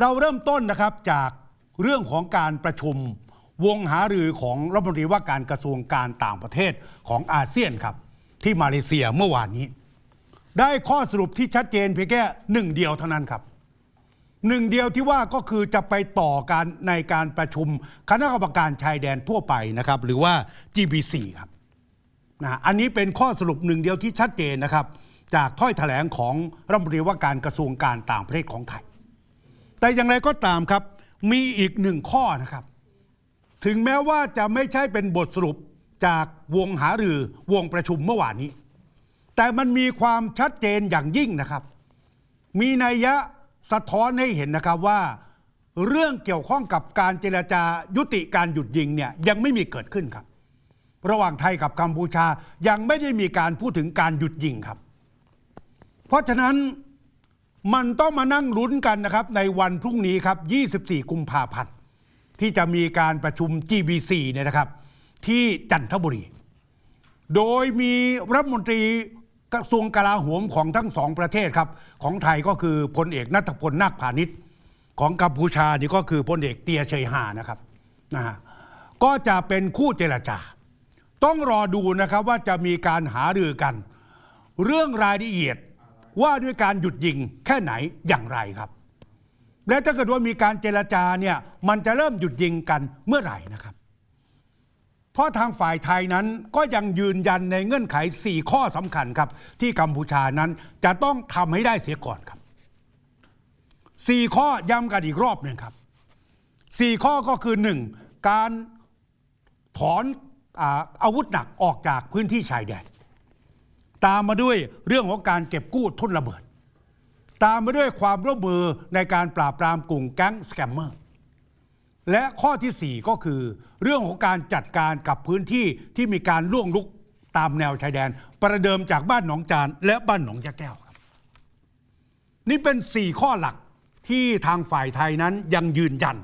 เราเริ่มต้นนะครับจากเรื่องของการประชุมวงหารือของรัฐมนตรีว่าการกระทรวงการต่างประเทศของอาเซียนครับ ที่มาเลเซียเมื่อวานนี้ ได้ข้อสรุปที่ชัดเจนเพียงแค่หนึ่งเดียวเท่านั้นครับหนึ่งเดียวที่ว่าก็คือจะไปต่อการในการประชุมคณะกรรมการชายแดนทั่วไปนะครับ หรือว่า GBC ครับนะอันนี้เป็นข้อสรุปหนึ่งเดียวที่ชัดเจนนะครับ จากถ้อยแถลงของรัฐมนตรีว่าการกระทรวงการต่างประเทศของไทย แต่อย่างไรก็ตามครับ มีอีกหนึ่งข้อนะครับ ถึงแม้ว่าจะไม่ใช่เป็นบทสรุปจากวงหารือวงประชุมเมื่อวานนี้ แต่มันมีความชัดเจนอย่างยิ่งนะครับ มีนัยยะสะท้อนให้เห็นนะครับว่า เรื่องเกี่ยวข้องกับการเจรจายุติการหยุดยิงเนี่ยยังไม่มีเกิดขึ้นครับ ระหว่างไทยกับกัมพูชายังไม่ได้มีการพูดถึงการหยุดยิงครับ เพราะฉะนั้น มันต้องมานั่งลุ้นกันนะครับ ในวันพรุ่งนี้ครับ 24 กุมภาพันธ์ที่จะมีการประชุม GBC เนี่ยนะครับ ที่จันทบุรี โดยมีรัฐมนตรีกระทรวงกลาโหมของทั้งสองประเทศครับ ของไทยก็คือพลเอกนัทพลนาคพาณิชย์ ของกัมพูชานี่ก็คือพลเอกเตียเชยฮานะครับนะฮะก็จะเป็นคู่เจรจา ต้องรอดูนะครับว่าจะมีการหารือกัน เรื่องรายละเอียด ว่าด้วยการหยุดยิงแค่ไหนอย่างไรครับ และถ้าเกิดว่ามีการเจรจาเนี่ยมันจะเริ่มหยุดยิงกันเมื่อไหร่นะครับ เพราะทางฝ่ายไทยนั้นก็ยังยืนยันในเงื่อนไข 4 ข้อสำคัญครับ ที่กัมพูชานั้นจะต้องทำให้ได้เสียก่อนครับ 4 ข้อย้ำกันอีกรอบหนึ่งครับ 4 ข้อก็คือ 1. การถอนอาอาวุธหนักออกจากพื้นที่ชายแดน ตามมาด้วยเรื่องของการเก็บกู้ทุนระเบิด ตามมาด้วยความร่วมมือในการปราบปรามกลุ่มแก๊งสแกมเมอร์และข้อทีสี่ 4 ก็คือ เรื่องของการจัดการกับพื้นที่ที่มีการล่วงลุกตามแนวชายแดน ประเดิมจากบ้านหนองจานและบ้านหนองยะแก้วครับ นี่เป็น 4 ข้อหลักที่ทางฝ่ายไทยนั้นยังยืนยัน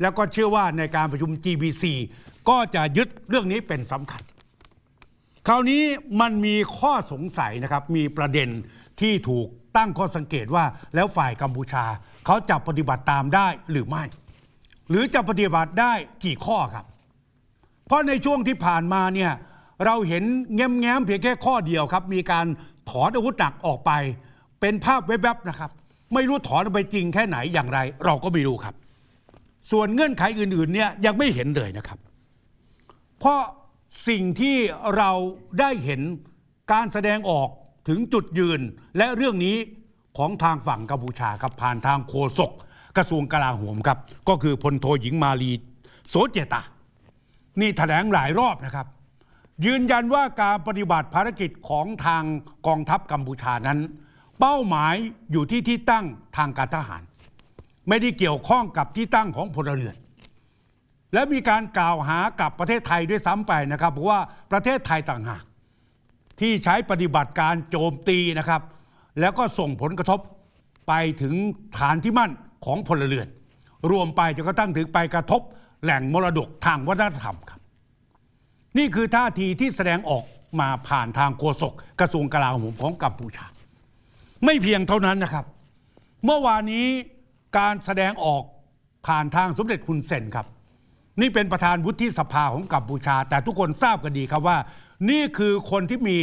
แล้วก็เชื่อว่าในการประชุม GBC ก็จะยึดเรื่องนี้เป็นสำคัญ คราวนี้มันมีข้อสงสัยนะครับ มีประเด็นที่ถูกตั้งข้อสังเกตว่าแล้วฝ่ายกัมพูชา เขาจะปฏิบัติตามได้หรือไม่ หรือจะปฏิบัติได้กี่ข้อครับ เพราะในช่วงที่ผ่านมาเนี่ยเราเห็นแง้มๆเพียงแค่ข้อเดียวครับ มีการถอนอาวุธหนักออกไป เป็นภาพแวบๆนะครับ ไม่รู้ถอนไปจริงแค่ไหนอย่างไร เราก็ไม่รู้ครับ ส่วนเงื่อนไขอื่นๆเนี่ยยังไม่เห็นเลยนะครับ เพราะ สิ่งที่เราได้เห็นการแสดงออกถึงจุดยืน และเรื่องนี้ของทางฝั่งกัมพูชาครับผ่านทางโฆษกกระทรวงกลาโหมครับ ก็คือพลโทหญิงมาลีโสเจตา นี่แถลงหลายรอบนะครับ ยืนยันว่าการปฏิบัติภารกิจของทางกองทัพกัมพูชานั้น เป้าหมายอยู่ที่ที่ตั้งทางการทหาร ไม่ได้เกี่ยวข้องกับที่ตั้งของพลเรือน และมีการกล่าวหากับประเทศไทยด้วยซ้ำไปนะครับบอกว่าประเทศไทยต่างหาก ที่ใช้ปฏิบัติการโจมตีนะครับ แล้วก็ส่งผลกระทบไปถึงฐานที่มั่นของพลเรือน รวมไปจนกระทั่งถึงไปกระทบแหล่งมรดกทางวัฒนธรรมครับ นี่คือท่าทีที่แสดงออกมาผ่านทางโฆษกกระทรวงกลาโหมของกัมพูชา ไม่เพียงเท่านั้นนะครับ เมื่อวานนี้การแสดงออกผ่านทางสมเด็จคุณเซนครับ นี่เป็นประธานวุฒิสภาของกัมพูชา แต่ทุกคนทราบกันดีครับว่า นี่คือคนที่มี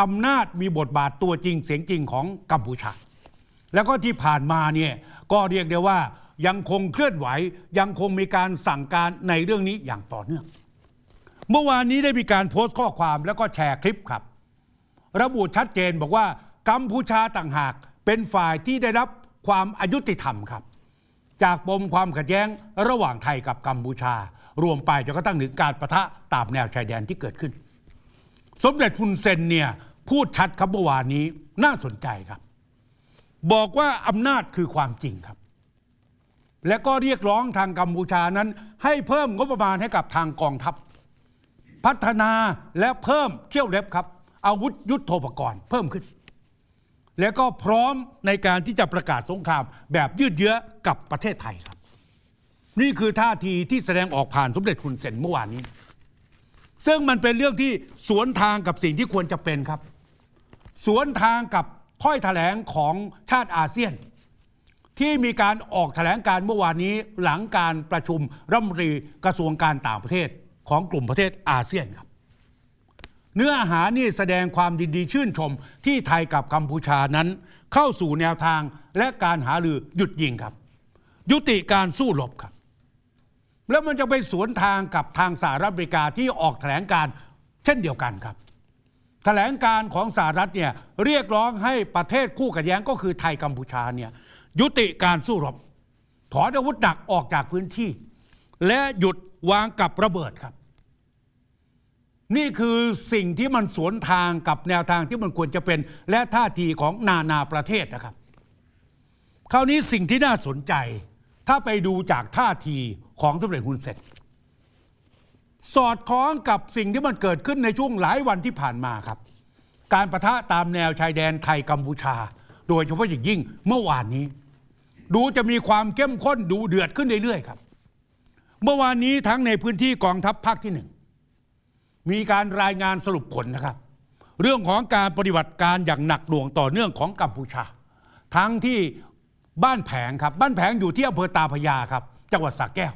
อำนาจมีบทบาทตัวจริงเสียงจริงของกัมพูชา แล้วก็ที่ผ่านมาเนี่ยก็เรียกได้ว่ายังคงเคลื่อนไหวยังคงมีการสั่งการในเรื่องนี้อย่างต่อเนื่อง เมื่อวานนี้ได้มีการโพสต์ข้อความแล้วก็แชร์คลิปครับ ระบุชัดเจนบอกว่ากัมพูชาต่างหากเป็นฝ่ายที่ได้รับความอายุติธรรมครับ จากปมความขัดแย้งระหว่างไทยกับกัมพูชา รวมไปจนกระทั่งถึงการประทะตามแนวชายแดนที่เกิดขึ้น สมเด็จพุนเซนเนี่ยพูดชัดครับเมื่อวานนี้น่าสนใจครับ บอกว่าอำนาจคือความจริงครับ และก็เรียกร้องทางกัมพูชานั้น ให้เพิ่มงบประมาณให้กับทางกองทัพ พัฒนาและเพิ่มเขี้ยวเล็บครับ อาวุธยุทโธปกรณ์เพิ่มขึ้น แล้วก็พร้อมในการที่จะประกาศสงครามแบบยืดเยื้อกับประเทศไทยครับ นี่คือท่าทีที่แสดงออกผ่านสมเด็จคุณเซนเมื่อวานนี้ ซึ่งมันเป็นเรื่องที่สวนทางกับสิ่งที่ควรจะเป็นครับ สวนทางกับถ้อยแถลงของชาติอาเซียน ที่มีการออกแถลงการเมื่อวานนี้หลังการประชุมรัฐมนตรีกระทรวงการต่างประเทศของกลุ่มประเทศอาเซียนครับ เนื้อหานี่แสดงความดีดีชื่นชมที่ไทยกับกัมพูชานั้น เข้าสู่แนวทางและการหารือหยุดยิงครับ ยุติการสู้รบครับ แล้วมันจะไปสวนทางกับทางสหรัฐอเมริกาที่ออกแถลงการเช่นเดียวกันครับ แถลงการของสหรัฐเนี่ยเรียกร้องให้ประเทศคู่ขัดแย้งก็คือไทยกัมพูชาเนี่ยยุติการสู้รบถอนอาวุธหนักออกจากพื้นที่ และหยุดวางกับระเบิดครับ นี่คือสิ่งที่มันสวนทางกับแนวทางที่มันควรจะเป็น และท่าทีของนานาประเทศนะครับ คราวนี้สิ่งที่น่าสนใจ ถ้าไปดูจากท่าที ของสมเด็จฮุนเซนสอดคล้องกับสิ่งที่มันเกิดขึ้นในช่วงหลายวันที่ผ่านมาครับ การประทะตามแนวชายแดนไทยกัมพูชา โดยเฉพาะอย่างยิ่งเมื่อวานนี้ ดูจะมีความเข้มข้นดูเดือดขึ้นเรื่อยๆครับ เมื่อวานนี้ทั้งในพื้นที่กองทัพภาคที่หนึ่งมีการรายงานสรุปผลนะครับ เรื่องของการปฏิบัติการอย่างหนักหน่วงต่อเนื่องของกัมพูชา ทั้งที่บ้านแผงครับ บ้านแผงอยู่ที่อำเภอตาพยาครับ จังหวัดสระแก้ว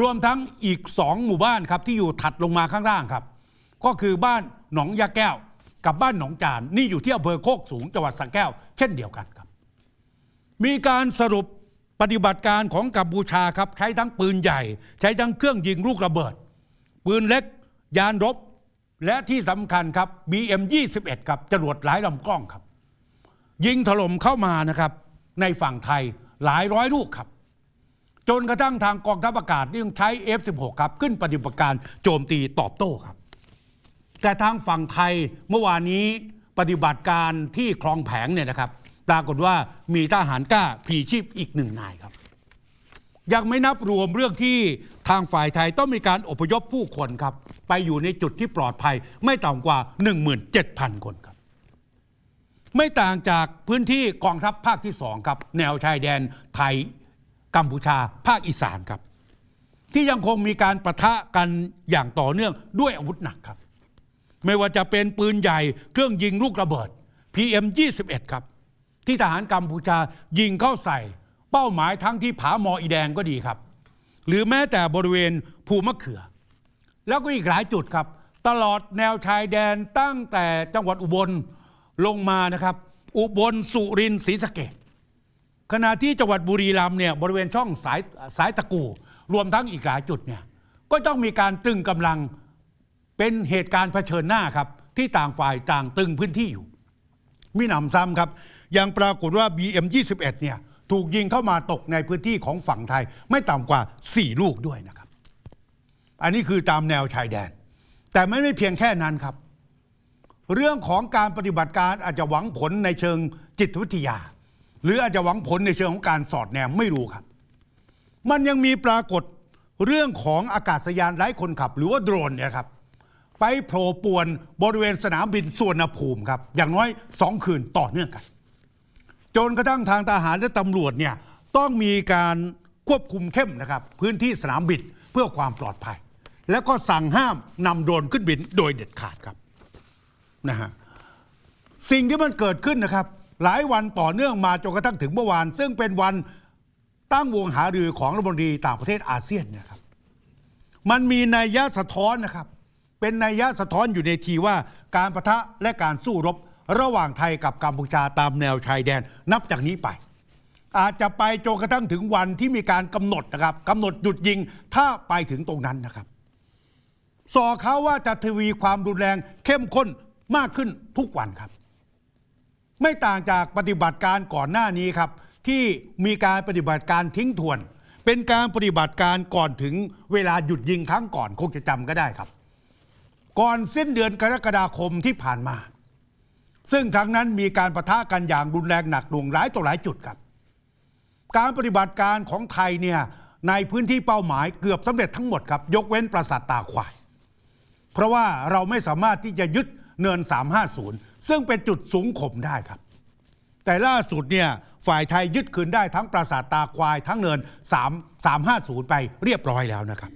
รวมทั้งอีกสองหมู่บ้านครับที่อยู่ถัดลงมาข้างล่างครับ ก็คือบ้านหนองยาแก้ว กับบ้านหนองจานนี่อยู่ที่อำเภอโคกสูงจังหวัดสระแก้ว เช่นเดียวกันครับ มีการสรุปปฏิบัติการของกัมพูชาครับใช้ทั้งปืนใหญ่ ใช้ทั้งเครื่องยิงลูกระเบิด ปืนเล็ก ยานรบ และที่สำคัญครับ BM 21 ครับจรวดหลายลำกล้องครับ ยิงถล่มเข้ามานะครับ ในฝั่งไทยหลายร้อยลูกครับ จนกระทั่งทางกองทัพอากาศนี่ต้องใช้ F16 ครับ ขึ้นปฏิบัติการโจมตีตอบโต้ครับ แต่ทางฝั่งไทยเมื่อวานนี้ปฏิบัติการที่คลองแผงเนี่ยนะครับ ปรากฏว่ามีทหารกล้าพลีชีพอีกหนึ่งนายครับ ยังไม่นับรวมเรื่องที่ทางฝ่ายไทยต้องมีการอพยพผู้คนครับ ไปอยู่ในจุดที่ปลอดภัยไม่ต่ำกว่า 17,000 คนครับไม่ต่างจากพื้นที่กองทัพภาคที่สองครับ แนวชายแดนไทย กัมพูชาภาคอีสานครับ ที่ยังคงมีการประทะกันอย่างต่อเนื่องด้วยอาวุธหนักครับ ไม่ว่าจะเป็นปืนใหญ่เครื่องยิงลูกระเบิด PM 21ครับ ที่ทหารกัมพูชายิงเข้าใส่ เป้าหมายทั้งที่ผาหมออีแดงก็ดีครับ หรือแม้แต่บริเวณภูมะเขือ แล้วก็อีกหลายจุดครับ ตลอดแนวชายแดนตั้งแต่จังหวัดอุบลลงมานะครับ อุบลสุรินทร์ศรีสะเกษ ขณะที่จังหวัดบุรีรัมย์เนี่ยบริเวณช่องสายสายตะกูรวมทั้งอีกหลายจุดเนี่ยก็ต้องมีการตึงกำลังเป็นเหตุการณ์เผชิญหน้าครับ ที่ต่างฝ่ายต่างตึงพื้นที่อยู่มีหนำซ้ำครับ ยังปรากฏว่า BM21 เนี่ยถูกยิงเข้ามาตกในพื้นที่ของฝั่งไทย ไม่ต่ำกว่า 4 ลูกด้วยนะครับ อันนี้คือตามแนวชายแดน แต่ไม่ไม่เพียงแค่นั้นครับ เรื่องของการปฏิบัติการอาจจะหวังผลในเชิงจิตวิทยา หรืออาจจะหวังผลในเชิงของการสอดแนมไม่รู้ครับ มันยังมีปรากฏเรื่องของอากาศยานไร้คนขับ หรือว่าโดรนเนี่ยครับไปโผล่ป่วนบริเวณสนามบินสวนภูมิครับ อย่างน้อยสองคืนต่อเนื่องกัน จนกระทั่งทางทหารและตำรวจเนี่ยต้องมีการควบคุมเข้มนะครับ พื้นที่สนามบินเพื่อความปลอดภัย แล้วก็สั่งห้ามนำโดรนขึ้นบินโดยเด็ดขาดครับนะฮะสิ่งที่มันเกิดขึ้นนะครับ หลายวันต่อเนื่องมาจนกระทั่งถึงเมื่อวาน ซึ่งเป็นวันตั้งวงหารือของรัฐมนตรีต่างประเทศอาเซียนเนะครับ มันมีนัยยะสะท้อนนะครับ เป็นนัยยะสะท้อนอยู่ในทีว่าการประทะและการสู้รบระหว่างไทยกับกัมพูชาตามแนวชายแดนนับจากนี้ไป อาจจะไปจนกระทั่งถึงวันที่มีการกำหนดนะครับกำหนดหยุดยิงถ้าไปถึงตรงนั้นนะครับสอเขาว่าจะทวีความรุนแรงเข้มข้นมากขึ้นทุกวันครับ ไม่ต่างจากปฏิบัติการก่อนหน้านี้ครับ ที่มีการปฏิบัติการทิ้งทวน เป็นการปฏิบัติการก่อนถึงเวลาหยุดยิงครั้งก่อนคงจะจำก็ได้ครับ ก่อนสิ้นเดือนกรกฎาคมที่ผ่านมา ซึ่งครั้งนั้นมีการประทะกันอย่างรุนแรงหนักหน่วงหลายต่อหลายจุดครับ การปฏิบัติการของไทยเนี่ยในพื้นที่เป้าหมายเกือบสำเร็จทั้งหมดครับ ยกเว้นปราสาทตาควาย เพราะว่าเราไม่สามารถที่จะยึดเนิน 350 ซึ่งเป็นจุดสูงข่มได้ครับ แต่ล่าสุดเนี่ยฝ่ายไทยยึดคืนได้ทั้งปราสาทตาควายทั้งเนิน 3 350 ไปเรียบร้อยแล้วนะครับ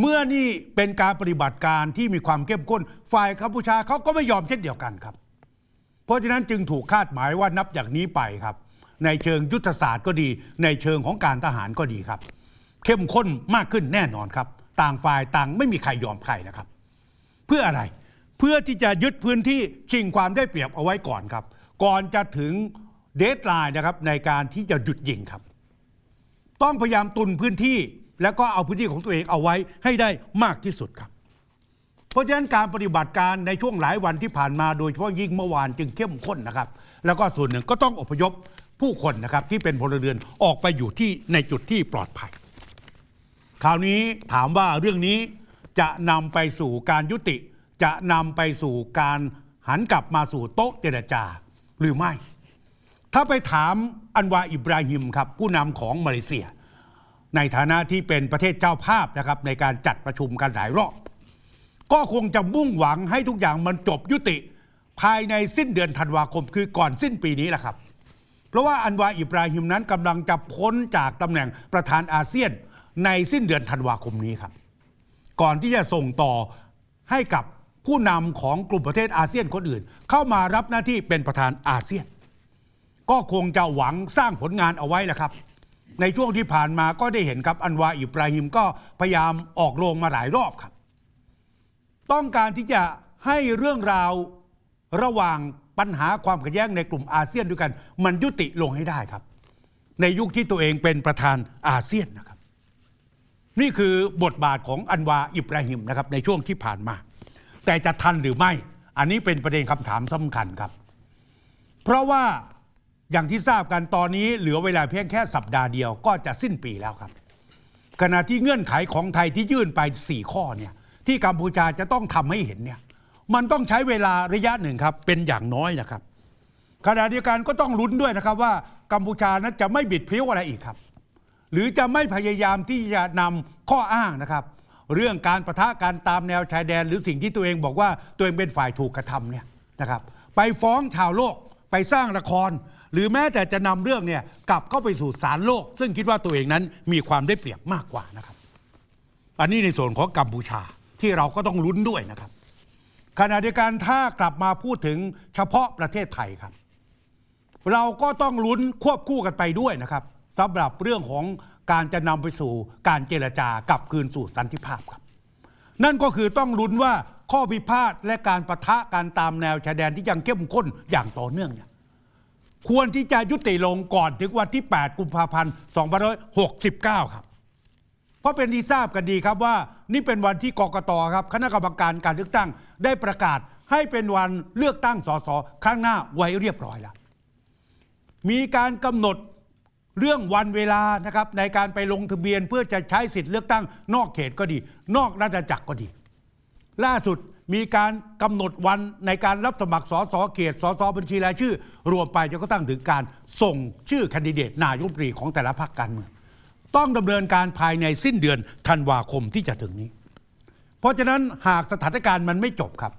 เมื่อนี่เป็นการปฏิบัติการที่มีความเข้มข้น ฝ่ายกัมพูชาเขาก็ไม่ยอมเช่นเดียวกันครับ เพราะฉะนั้นจึงถูกคาดหมายว่านับจากนี้ไปครับ ในเชิงยุทธศาสตร์ก็ดี ในเชิงของการทหารก็ดีครับ เข้มข้นมากขึ้นแน่นอนครับ ต่างฝ่ายต่างไม่มีใครยอมใครนะครับ เพื่ออะไร เพื่อที่จะยึดพื้นที่ชิงความได้เปรียบเอาไว้ก่อนครับ ก่อนจะถึงเดทไลน์นะครับในการที่จะหยุดยิงครับ ต้องพยายามตุนพื้นที่ แล้วก็เอาพื้นที่ของตัวเองเอาไว้ให้ได้มากที่สุดครับ เพราะฉะนั้นการปฏิบัติการในช่วงหลายวันที่ผ่านมาโดยเฉพาะยิ่งเมื่อวานจึงเข้มข้นนะครับ แล้วก็ส่วนหนึ่งก็ต้องอพยพผู้คนนะครับที่เป็นพลเรือนออกไปอยู่ที่ในจุดที่ปลอดภัย คราวนี้ถามว่าเรื่องนี้จะนำไปสู่การยุติ จะนำไปสู่การหันกลับมาสู่โต๊ะเจรจาหรือไม่ ถ้าไปถามอันวาอิบราฮิมครับผู้นำของมาเลเซีย ในฐานะที่เป็นประเทศเจ้าภาพนะครับในการจัดประชุมกันหลายรอบ ก็คงจะมุ่งหวังให้ทุกอย่างมันจบยุติ ภายในสิ้นเดือนธันวาคมคือก่อนสิ้นปีนี้แหละครับเพราะว่าอันวาอิบราฮิมนั้นกำลังจะพ้นจากตำแหน่งประธานอาเซียนในสิ้นเดือนธันวาคมนี้ครับ ก่อนที่จะส่งต่อให้กับ ผู้นำของกลุ่มประเทศอาเซียนคนอื่น เข้ามารับหน้าที่เป็นประธานอาเซียน ก็คงจะหวังสร้างผลงานเอาไว้แหละครับ ในช่วงที่ผ่านมาก็ได้เห็นครับอันวาอิบราฮิมก็พยายามออกโรงมาหลายรอบครับ ต้องการที่จะให้เรื่องราวระหว่างปัญหาความขัดแย้งในกลุ่มอาเซียนด้วยกัน มันยุติลงให้ได้ครับ ในยุคที่ตัวเองเป็นประธานอาเซียนนะครับ นี่คือบทบาทของอันวาอิบราฮิมนะครับในช่วงที่ผ่านมา แต่จะทันหรือไม่ อันนี้เป็นประเด็นคำถามสำคัญครับ เพราะว่าอย่างที่ทราบกันตอนนี้เหลือเวลาเพียงแค่สัปดาห์เดียวก็จะสิ้นปีแล้วครับ ขณะที่เงื่อนไขของไทยที่ยื่นไป 4 ข้อเนี่ยที่กัมพูชาจะต้องทำให้เห็นเนี่ยมันต้องใช้เวลาระยะหนึ่งครับ เป็นอย่างน้อยนะครับขณะเดียวกันก็ต้องลุ้นด้วยนะครับว่ากัมพูชานั้นจะไม่บิดพริ้วอะไรอีกครับ หรือจะไม่พยายามที่จะนำข้ออ้างนะครับ เรื่องการประทะการตามแนวชายแดน หรือสิ่งที่ตัวเองบอกว่าตัวเองเป็นฝ่ายถูกกระทำเนี่ยนะครับ ไปฟ้องชาวโลกไปสร้างละคร หรือแม้แต่จะนำเรื่องเนี่ยกลับเข้าไปสู่ศาลโลก ซึ่งคิดว่าตัวเองนั้นมีความได้เปรียบมากกว่านะครับ อันนี้ในส่วนของกัมพูชาที่เราก็ต้องลุ้นด้วยนะครับขณะเดียวกันถ้ากลับมาพูดถึงเฉพาะประเทศไทยครับ เราก็ต้องลุ้นควบคู่กันไปด้วยนะครับสำหรับเรื่องของ การจะนำไปสู่การเจรจากลับคืนสู่สันติภาพครับ นั่นก็คือต้องลุ้นว่าข้อพิพาทและการประทะการตามแนวชายแดนที่ยังเข้มข้นอย่างต่อเนื่องเนี่ยควรที่จะยุติลงก่อนถึงวันที่ 8 กุมภาพันธ์ 2569 ครับ เพราะเป็นที่ทราบกันดีครับว่านี่เป็นวันที่กกตครับคณะกรรมการการเลือกตั้งได้ประกาศให้เป็นวันเลือกตั้งสสครั้งหน้าไว้เรียบร้อยแล้ว มีการกำหนด เรื่องวันเวลานะครับในการไปลงทะเบียนเพื่อจะใช้สิทธิ์เลือกตั้งนอกเขตก็ดี นอกราชจักรก็ดี ล่าสุดมีการกำหนดวันในการรับสมัครสสเขตสสบัญชีรายชื่อ รวมไปจนกระทั่งถึงการส่งชื่อแคนดิเดตนายกรัฐมนตรีของแต่ละพรรคการเมืองต้องดำเนินการภายในสิ้นเดือนธันวาคมที่จะถึงนี้ เพราะฉะนั้นหากสถานการณ์มันไม่จบครับ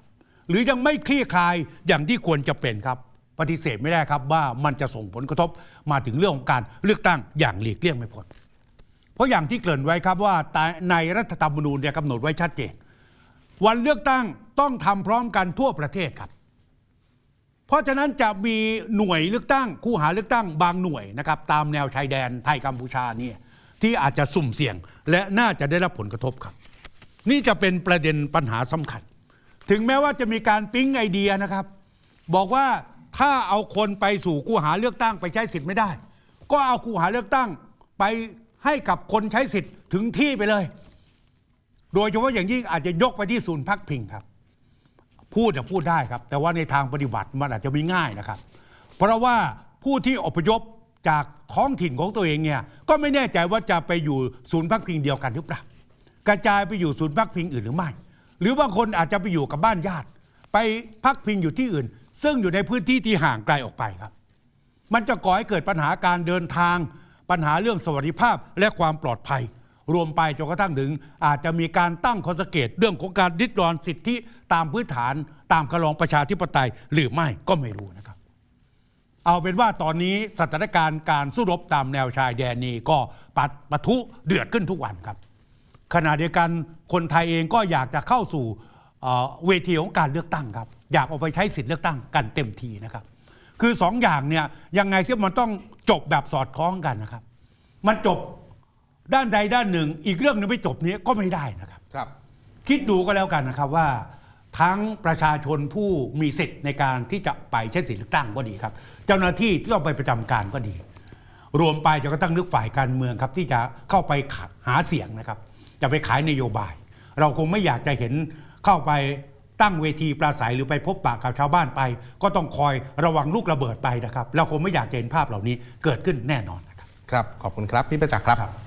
หรือยังไม่คลี่คลายอย่างที่ควรจะเป็นครับ ปฏิเสธไม่ได้ครับว่ามันจะส่งผลกระทบมาถึงเรื่องของการเลือกตั้งอย่างหลีกเลี่ยงไม่พ้นเพราะอย่างที่เกริ่นไว้ครับว่าในรัฐธรรมนูญเนี่ยกำหนดไว้ชัดเจน วันเลือกตั้งต้องทำพร้อมกันทั่วประเทศครับ เพราะฉะนั้นจะมีหน่วยเลือกตั้ง คู่หาเลือกตั้งบางหน่วยนะครับตามแนวชายแดนไทยกัมพูชาเนี่ยที่อาจจะสุ่มเสี่ยง และน่าจะได้รับผลกระทบครับ นี่จะเป็นประเด็นปัญหาสำคัญ ถึงแม้ว่าจะมีการปิ๊งไอเดียนะครับ บอกว่า ถ้าเอาคนไปสู่คู่หาเลือกตั้งไปใช้สิทธิ์ไม่ได้ ก็เอาคู่หาเลือกตั้งไปให้กับคนใช้สิทธิ์ถึงที่ไปเลย โดยเฉพาะอย่างยิ่งอาจจะยกไปที่ศูนย์พักพิงครับ พูดจะพูดได้ครับ แต่ว่าในทางปฏิบัติมันอาจจะไม่ง่ายนะครับ เพราะว่าผู้ที่อพยพจากท้องถิ่นของตัวเองเนี่ยก็ไม่แน่ใจว่าจะไปอยู่ศูนย์พักพิงเดียวกันหรือเปล่ากระจายไปอยู่ศูนย์พักพิงอื่นหรือไม่ หรือบางคนอาจจะไปอยู่กับบ้านญาติ ไปพักพิงอยู่ที่อื่น ซึ่งอยู่ในพื้นที่ที่ห่างไกลออกไปครับ มันจะก่อให้เกิดปัญหาการเดินทาง ปัญหาเรื่องสวัสดิภาพและความปลอดภัย รวมไปจนกระทั่งถึง อาจจะมีการตั้งข้อสังเกตเรื่องของการดิดรอนสิทธิตามพื้นฐาน ตามคลองประชาธิปไตยหรือไม่ก็ไม่รู้นะครับ เอาเป็นว่าตอนนี้สถานการณ์การสู้รบตามแนวชายแดนนี้ก็ปัดปะทุเดือดขึ้นทุกวันครับ ขณะเดียวกันคนไทยเองก็อยากจะเข้าสู่เอ่อเวทีของการเลือกตั้งครับ อยากออกไปใช้สิทธิ์เลือกตั้งกันเต็มทีนะครับ คือสองอย่างเนี่ยยังไงที่มันต้องจบแบบสอดคล้องกันนะครับ มันจบด้านใดด้านหนึ่ง อีกเรื่องหนึงไม่จบเนี้ยก็ไม่ได้นะครับครับ คิดดูก็แล้วกันนะครับว่าทั้งประชาชนผู้มีสิทธิ์ในการที่จะไปใช้สิทธิ์เลือกตั้งก็ดีครับ เจ้าหน้าที่ที่ต้องไปประจำการก็ดี รวมไปจะก็ตั้งนึกฝ่ายการเมืองครับ ที่จะเข้าไปขัดหาเสียงนะครับ จะไปขายนโยบาย เราคงไม่อยากจะเห็นเข้าไป ตั้งเวทีปราศัยหรือไปพบปะกับชาวบ้านไป ก็ต้องคอยระวังลูกระเบิดไปนะครับ เราคงไม่อยากจะเห็นภาพเหล่านี้เกิดขึ้นแน่นอนนะครับ ครับ ขอบคุณครับ พี่ประจักษ์ครับ